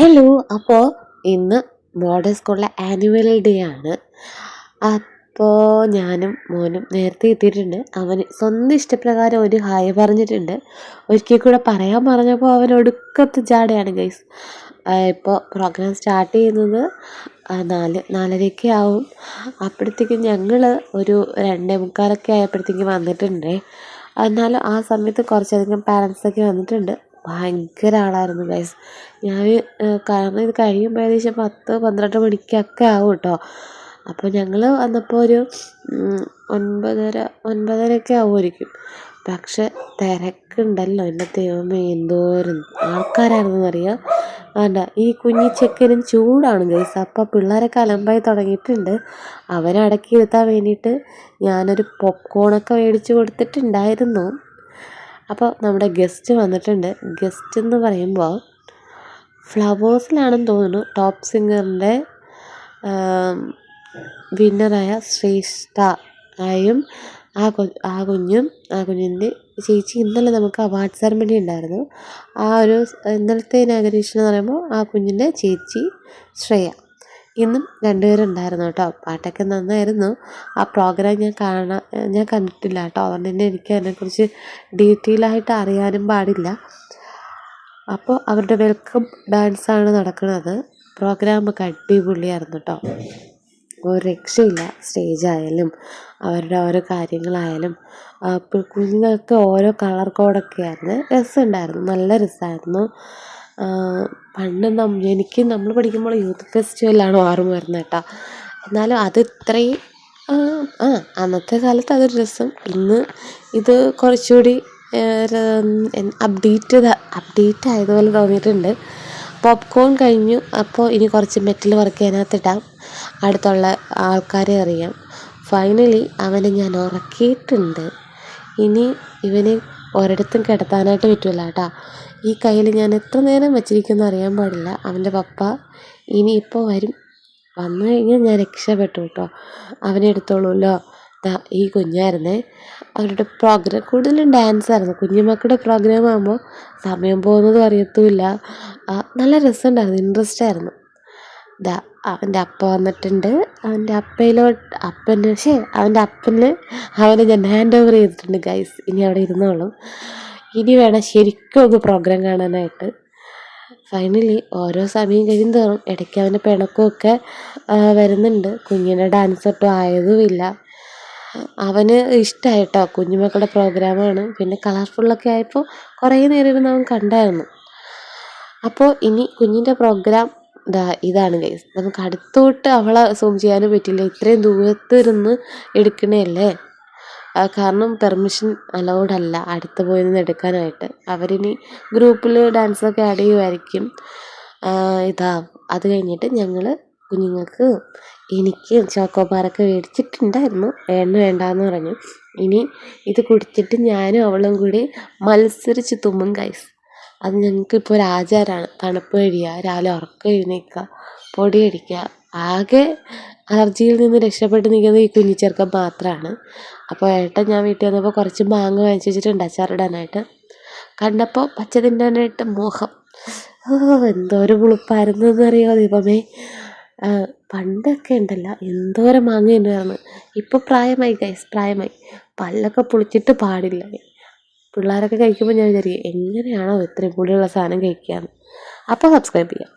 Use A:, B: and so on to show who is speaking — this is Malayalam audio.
A: ഹലോ അപ്പോൾ ഇന്ന് മോഡേൺ സ്കൂളിലെ ആനുവൽ ഡേ ആണ്. അപ്പോൾ ഞാനും മോനും നേരത്തെ എത്തിയിട്ടുണ്ട്. അവന് സ്വന്തം ഇഷ്ടപ്രകാരം ഒരു ഹായ് പറഞ്ഞിട്ടുണ്ട്. ഒരിക്കൽ കൂടെ പറയാൻ പറഞ്ഞപ്പോൾ അവൻ ഒടുക്കത്ത് ജാടയാണ് ഗൈസ് ഇപ്പോൾ പ്രോഗ്രാം സ്റ്റാർട്ട് ചെയ്യുന്നത് നാല് നാലരയ്ക്ക് ആവും. അപ്പോഴത്തേക്കും ഞങ്ങൾ ഒരു രണ്ടേ മുക്കാലൊക്കെ ആയപ്പോഴത്തേക്കും വന്നിട്ടുണ്ട്. എന്നാലും ആ സമയത്ത് കുറച്ചധികം പാരൻസൊക്കെ വന്നിട്ടുണ്ട്. ഭയങ്കര ആളായിരുന്നു ഗൈസ് ഞാൻ കാരണം ഇത് കഴിയുമ്പോൾ ഏകദേശം പത്ത് പന്ത്രണ്ട് മണിക്കൊക്കെ ആവും കേട്ടോ അപ്പോൾ ഞങ്ങൾ വന്നപ്പോൾ ഒരു ഒൻപതര ഒൻപതരയൊക്കെ ആവുമായിരിക്കും. പക്ഷെ തിരക്കുണ്ടല്ലോ എന്റെ ദൈവമേ എന്തോരം ആൾക്കാരായിരുന്നു അറിയാം വേണ്ട ഈ കുഞ്ഞി ചെക്കനും ചൂടാണ് ഗൈസ് അപ്പോൾ പിള്ളേരൊക്കെ അലമ്പായി തുടങ്ങിയിട്ടുണ്ട്. അവരെ അടക്കി ഇരുത്താൻ വേണ്ടിയിട്ട് ഞാനൊരു പോപ്കോണൊക്കെ മേടിച്ച് കൊടുത്തിട്ടുണ്ടായിരുന്നു. അപ്പോൾ നമ്മുടെ ഗസ്റ്റ് വന്നിട്ടുണ്ട്. ഗസ്റ്റ് എന്ന് പറയുമ്പോൾ ഫ്ലവേഴ്സിലാണെന്ന് തോന്നുന്നു. ടോപ്പ് സിംഗറിന്റെ വിന്നറായ ശ്രേഷ്ഠ ആയും ആ കൊ ആ കുഞ്ഞും ആ കുഞ്ഞിന്റെ ചേച്ചി ഇന്നലെ നമുക്ക് അവാർഡ് സെറമണി ഉണ്ടായിരുന്നു. ആ ഒരു ഇന്നലത്തെ ഇനാഗ്രേഷൻ എന്ന് പറയുമ്പോൾ ആ കുഞ്ഞിന്റെ ചേച്ചി ശ്രേയ. ഇന്നും രണ്ടുപേരുണ്ടായിരുന്നു കേട്ടോ. പാട്ടൊക്കെ നന്നായിരുന്നു. ആ പ്രോഗ്രാം ഞാൻ കാണാൻ ഞാൻ കണ്ടിട്ടില്ല കേട്ടോ. അതുകൊണ്ട് തന്നെ എനിക്ക് അതിനെക്കുറിച്ച് ഡീറ്റെയിൽ ആയിട്ട് അറിയാനും പാടില്ല. അപ്പോൾ അവരുടെ വെൽക്കം ഡാൻസാണ് നടക്കുന്നത്. പ്രോഗ്രാമൊക്കെ അടിപൊളിയായിരുന്നു കേട്ടോ. ഒരു രക്ഷയില്ല സ്റ്റേജായാലും അവരുടെ ഓരോ കാര്യങ്ങളായാലും. കുഞ്ഞുങ്ങൾക്ക് ഓരോ കളർ കോഡൊക്കെ ആയിരുന്നു രസമുണ്ടായിരുന്നു. നല്ല രസമായിരുന്നു. പണ്ട് എനിക്ക് നമ്മൾ പഠിക്കുമ്പോൾ യൂത്ത് ഫെസ്റ്റിവലാണ് ഓർമ്മ വരുന്നത് കേട്ടോ. എന്നാലും അത് ഇത്രയും ആ അന്നത്തെ കാലത്ത് അതൊരു രസം. ഇന്ന് ഇത് കുറച്ചുകൂടി അപ്ഡേറ്റ് അപ്ഡേറ്റ് ആയതുപോലെ തോന്നിയിട്ടുണ്ട്. പോപ്കോൺ കഴിഞ്ഞു അപ്പോൾ ഇനി കുറച്ച് മെറ്റൽ വർക്ക് അതിനകത്തിടാം അടുത്തുള്ള ആൾക്കാരെ അറിയാം. ഫൈനലി അവനെ ഞാൻ ഉറക്കിയിട്ടുണ്ട്. ഇനി ഇവനെ ഒരിടത്തും കിടത്താനായിട്ട് പറ്റില്ല കേട്ടോ. ഈ കയ്യിൽ ഞാൻ എത്ര നേരം വെച്ചിരിക്കുമെന്ന് അറിയാൻ പാടില്ല. അവന്റെ പപ്പ ഇനി ഇനിയിപ്പോൾ വരും. വന്നു കഴിഞ്ഞാൽ ഞാൻ രക്ഷപ്പെട്ടു കേട്ടോ. അവനെ എടുത്തോളൂല്ലോ. ഈ കുഞ്ഞായിരുന്നേ. അവരുടെ പ്രോഗ്രാം കൂടുതലും ഡാൻസ് ആയിരുന്നു. കുഞ്ഞുമക്കളുടെ പ്രോഗ്രാം ആകുമ്പോൾ സമയം പോകുന്നതും അറിയത്തുമില്ല. നല്ല രസമുണ്ടായിരുന്നു. ഇൻട്രസ്റ്റ് ആയിരുന്നു. ദാ അവന്റെ അപ്പ വന്നിട്ടുണ്ട്. അവന്റെ അപ്പയിലോട്ട് അപ്പന് പക്ഷേ അവന്റെ അപ്പന് അവനെ ഞാൻ ഹാൻഡ് ഓവർ ചെയ്തിട്ടുണ്ട് ഗൈസ് ഇനി അവിടെ ഇരുന്നോളും. ഇനി വേണം ശരിക്കും ഒന്ന് പ്രോഗ്രാം കാണാനായിട്ട്. ഫൈനലി ഓരോ സമയം കഴിയും തോറും ഇടയ്ക്ക് അവന്റെ പിണക്കമൊക്കെ വരുന്നുണ്ട്. കുഞ്ഞിന്റെ ഡാൻസ് ഒട്ടും ആയതുമില്ല. അവന് ഇഷ്ടമായിട്ടോ കുഞ്ഞുമക്കളുടെ പ്രോഗ്രാമാണ് പിന്നെ കളർഫുള്ളൊക്കെ ആയപ്പോൾ കുറേ നേരം ഇരുന്ന് അവൻ കണ്ടായിരുന്നു. അപ്പോൾ ഇനി കുഞ്ഞിന്റെ പ്രോഗ്രാം ഇതാ ഇതാണ് ഗൈസ് നമുക്ക് അടുത്തോട്ട് അവളെ സൂം ചെയ്യാനും പറ്റില്ല. ഇത്രയും ദൂരത്ത് ഇരുന്ന് എടുക്കണതല്ലേ കാരണം പെർമിഷൻ അലൗഡ് അല്ല. അടുത്ത് പോയി നിന്ന് എടുക്കാനായിട്ട്. അവരിനി ഗ്രൂപ്പിൽ ഡാൻസൊക്കെ ആഡ് ചെയ്യുമായിരിക്കും ഇതാ. അത് കഴിഞ്ഞിട്ട് ഞങ്ങൾ കുഞ്ഞുങ്ങൾക്ക് എനിക്ക് ചോക്കോബാറൊക്കെ മേടിച്ചിട്ടുണ്ടായിരുന്നു. എണ്ണ വേണ്ടാന്ന് പറഞ്ഞു. ഇനി ഇത് കുടിച്ചിട്ട് ഞാനും അവളും കൂടി മത്സരിച്ച് തുമ്മും ഗൈസ് അത് ഞങ്ങൾക്കിപ്പോൾ ഒരു ആചാരമാണ് തണുപ്പ് കഴിയുക രാവിലെ ഉറക്കം എഴുന്നേൽക്കുക പൊടിയടിക്കുക ആകെ അലർജിയിൽ നിന്ന് രക്ഷപ്പെട്ട് നിൽക്കുന്നത് ഈ കുഞ്ഞി കുഞ്ഞിച്ചെറുക്കൻ മാത്രമാണ് അപ്പോൾ ഏട്ടൻ ഞാൻ വീട്ടിൽ വന്നപ്പോൾ കുറച്ച് മാങ്ങ വാങ്ങിച്ച് വെച്ചിട്ടുണ്ട് അച്ചാറിടാനായിട്ട് കണ്ടപ്പോൾ പച്ച തിന്നാനായിട്ട് മോഹം. എന്തോരം പുളിപ്പായിരുന്നു എന്നറിയോ ദീപമേ? പണ്ടൊക്കെ ഉണ്ടല്ലോ എന്തോരം മാങ്ങ ഉണ്ടായിരുന്നു ഇപ്പോൾ പ്രായമായി ഗൈസ് പ്രായമായി. പല്ലൊക്കെ പുളിച്ചിട്ട് പാടില്ല. പിള്ളേരൊക്കെ കഴിക്കുമ്പോൾ ഞാൻ വിചാരിക്കും എങ്ങനെയാണോ ഇത്രയും പുളിയുള്ള സാധനം കഴിക്കുക അപ്പോൾ സബ്സ്ക്രൈബ് ചെയ്യാം.